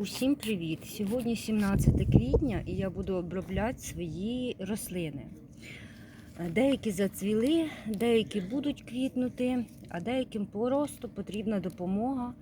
Усім привіт! Сьогодні 17 квітня і я буду обробляти свої рослини. Деякі зацвіли, деякі будуть квітнути, а деяким просто потрібна допомога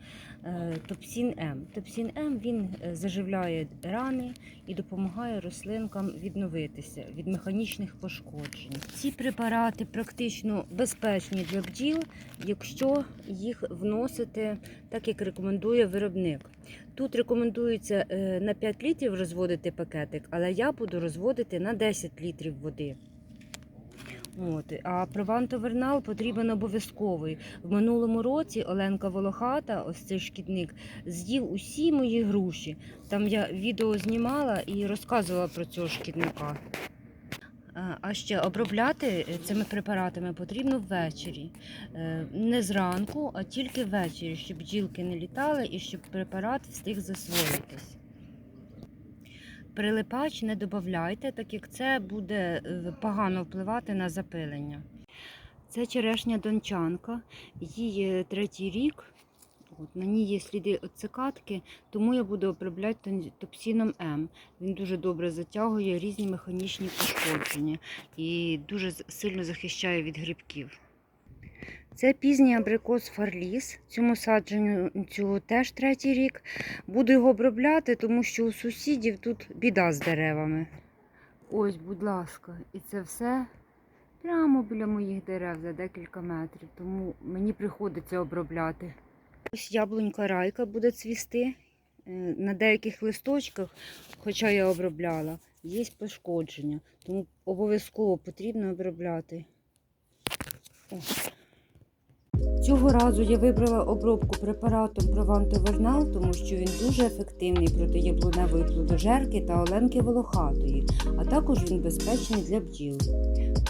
е, Топсін М. Топсін М він е, заживляє рани і допомагає рослинкам відновитися від механічних пошкоджень. Ці препарати практично безпечні для бджіл, якщо їх вносити так, як рекомендує виробник. Тут рекомендується е, на 5 літрів розводити пакетик, але я буду розводити на 10 літрів води. От. А провантовернал потрібен обов'язковий. В минулому році Оленка Волохата, ось цей шкідник, з'їв усі мої груші. Там я відео знімала і розказувала про цього шкідника. А- ще обробляти цими препаратами потрібно ввечері. Е, Не зранку, а тільки ввечері, щоб бджілки не літали і щоб препарат встиг засвоїтись. Прилипач не додавайте, так як це буде е, погано впливати на запилення. Це черешня дончанка, їй е, третій рік. От, на ній є сліди від цикатки, тому я буду обробляти топсіном М. Він дуже добре затягує різні механічні пошкодження і дуже сильно захищає від грибків. Це пізній абрикос фарліс. Цьому садженню теж третій рік. Буду його обробляти, тому що у сусідів тут біда з деревами. Ось, будь ласка, і це все прямо біля моїх дерев за декілька метрів, тому мені приходиться обробляти. Ось яблунька райка буде цвісти. Е, На деяких листочках, хоча я обробляла, є пошкодження, тому обов'язково потрібно обробляти. О. Цього разу я вибрала обробку препаратом Провантовернал, тому що він дуже ефективний проти яблуневої плодожерки та оленки волохатої, а також він безпечний для бджіл.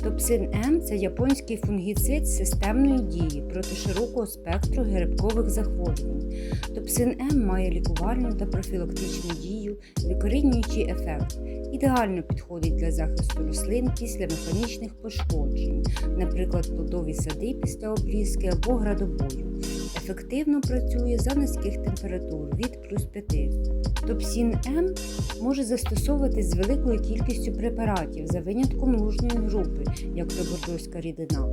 Топсин М це японський фунгіцид системної дії проти широкого спектру грибкових захворювань. Топсин М має лікувальну та профілактичну дію, викорінюючий ефект. Ідеально підходить для захисту рослин після механічних пошкоджень, наприклад, плодові сади після обрізки або градобою. Ефективно працює за низьких температур від плюс 5. Топсін М може застосовуватись з великою кількістю препаратів за винятком лужної групи, як то бордоська рідина.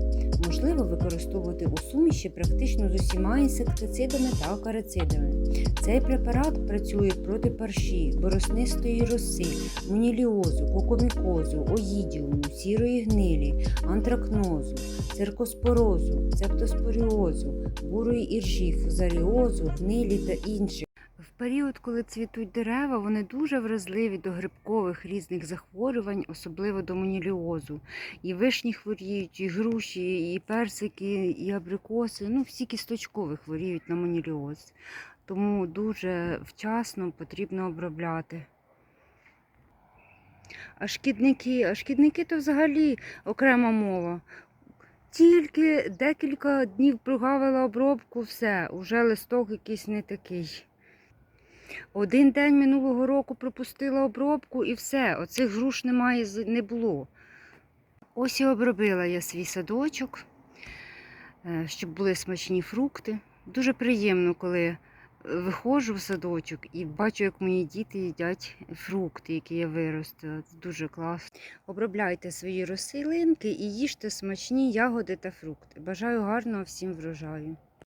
Можливо використовувати у суміші практично з усіма інсектицидами та акарицидами. Цей препарат працює проти парші, бороснистої роси, муніліозу, кокомікозу, оїдіуму, сірої гнилі, антракнозу, циркоспорозу, цептоспоріозу, бурої іржі, фузаріозу, гнилі та інших. В період, коли цвітуть дерева, вони дуже вразливі до грибкових різних захворювань, особливо до моніліозу. І вишні хворіють, і груші, і персики, і абрикоси. Ну, всі кісточкові хворіють на моніліоз. Тому дуже вчасно потрібно обробляти. А шкідники, а шкідники то взагалі окрема мова. Тільки декілька днів прогавила обробку, все, уже листок якийсь не такий. Один день минулого року пропустила обробку і все, оцих груш немає, не було. Ось і обробила я свій садочок, е, щоб були смачні фрукти. Дуже приємно, коли виходжу в садочок і бачу, як мої діти їдять фрукти, які я виростила. Це дуже класно. Обробляйте свої рослинки і їжте смачні ягоди та фрукти. Бажаю гарного всім врожаю.